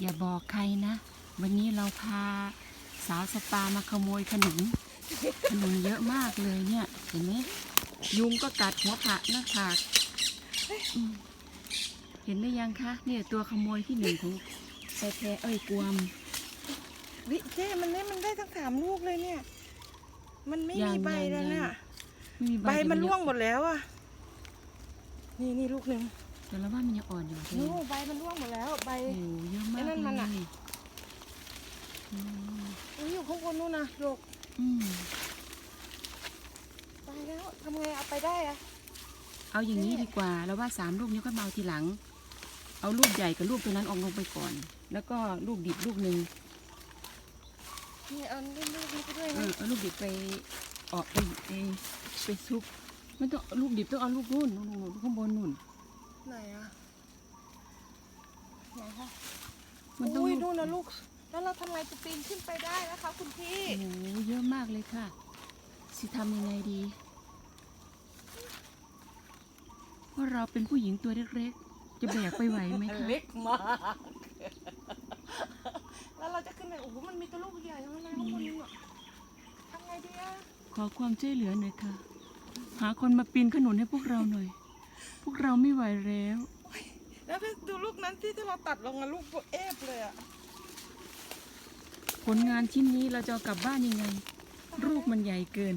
อย่าบอกใครนะ วันนี้เราพาสาวสปามาขโมยขนมขนมเยอะมากเลยเนี่ย เห็นไหมยุงก็กัดหัวผักหน้าผากอืมเห็นหรือยังคะเนี่ยตัวขโมยที่หนึ่งของไอแพรเอ้ยกวมวิเจ้มันได้มันได้ทั้งสามลูกเลยเนี่ย มันไม่ยัมีงใบยังแล้วยังเนี่ยไม่มีใบมันเดี๋ยร่วงหมดแล้วอะ นี่นี่ลูกหนึ่งเดี๋ยวเราว่ามันยังอ่อนอยู่เลยนู่นใบมันร่วงหมดแล้วใบโอ้โหเยอะมากไอ้ นั่นมันอะเลยอืมอุ๊ยอยู่ข้างบนนู่นนะลูกอืมตายแล้วทำไงเอาไปได้อะเอาอย่างนี้ดีกว่าเราว่าสามลูกนี้ก็มาเอาทีหลัง เอาลูกใหญ่กับลูกตัวนั้นออกลงไปก่อน แล้วก็ลูกดิบลูกหนึ่งนี่เอาลูกลูกนี้ไปด้วยเอนะอเอาลูกดิบไปออกไปไปไปซุปไม่ต้องลูกดิบต้องเอาลูกนู่นนู่นนู่นข้างบนนู่นไหนอะไหนคะ มันต้องอุ้ยลูนู่กนนะลูก แล้วเราทำไงจะปีนขึ้นไปได้นะคะคุณพี่โอ้โหเยอะมากเลยค่ะ สิทำยังไงดีเพราะเราเป็นผู้หญิงตัวเล็กๆ จะแบกไปไหวไหมคะ เล็กมาก แล้วเราจะขึ้นไปโอ้โหมันมีตัวลูกใหญ่ทั้งนั้นข้างบนนี่อะทำไงดีอะขอความช่วยเหลือหน่อยค่ะ หาคนมาปีนขนุนให้พวกเราหน่อย พวกเราไม่ไหวแล้ว แล้วดูลูกนั้นที่ที่เราตัดลงอะลูกเอฟเลยอะผลงานชิ้นนี้เราจะเอากลับบ้านยังไง รูปมันใหญ่เกิน